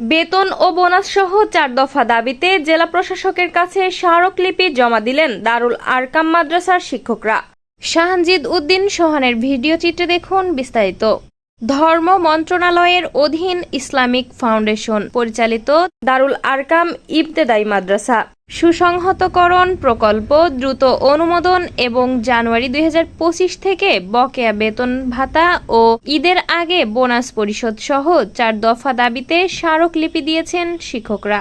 বেতন ও বোনাস সহ চার দফা দাবিতে জেলা প্রশাসকের কাছে স্মারকলিপি জমা দিলেন দারুল আরকাম মাদ্রাসার শিক্ষকরা। শাহানজিদ উদ্দিন সোহানের ভিডিও চিত্রে দেখুন বিস্তারিত। ধর্ম মন্ত্রণালয়ের অধীন ইসলামিক ফাউন্ডেশন, পরিচালিত দারুল আরকাম ইবতেদাই মাদ্রাসা। সুসংহতকরণ প্রকল্প দ্রুত অনুমোদন এবং জানুয়ারি দুই হাজার পঁচিশ থেকে বকেয়া বেতন ভাতা ও ঈদের আগে বোনাস পরিশোধ সহ চার দফা দাবিতে স্মারকলিপি দিয়েছেন শিক্ষকরা।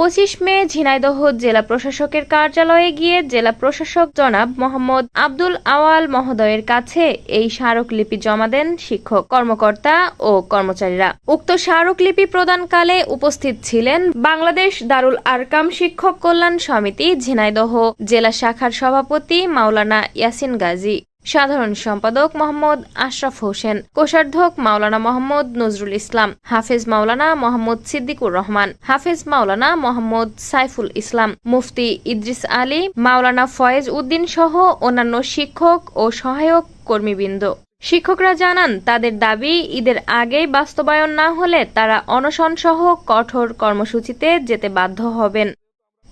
পঁচিশ মে ঝিনাইদহ জেলা প্রশাসকের কার্যালয়ে গিয়ে জেলা প্রশাসক জনাব মোহাম্মদ আব্দুল আওয়াল মহোদয়ের কাছে এই স্মারকলিপি জমা দেন শিক্ষক, কর্মকর্তা ও কর্মচারীরা। উক্ত স্মারকলিপি প্রদানকালে উপস্থিত ছিলেন বাংলাদেশ দারুল আরকাম শিক্ষক কল্যাণ সমিতি ঝিনাইদহ, জেলা শাখার সভাপতি মাওলানা ইয়াসিন গাজী। সাধারণ সম্পাদক মোহাম্মদ আশরাফ হোসেন, কোষাধ্যক্ষ মাওলানা মোহাম্মদ নজরুল ইসলাম, হাফেজ মাওলানা মোহাম্মদ সিদ্দিকুর রহমান, হাফেজ মাওলানা মোহাম্মদ সাইফুল ইসলাম, মুফতি ইদ্রিস আলী, মাওলানা ফয়েজ উদ্দিন সহ অন্যান্য শিক্ষক ও সহায়ক কর্মীবৃন্দ। শিক্ষকরা জানান, তাদের দাবি, ঈদের আগেই বাস্তবায়ন না হলে তারা অনশন সহ কঠোর কর্মসূচিতে যেতে বাধ্য হবেন।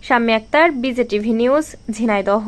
Shammi Akter, BJTV news, Jhenaidah.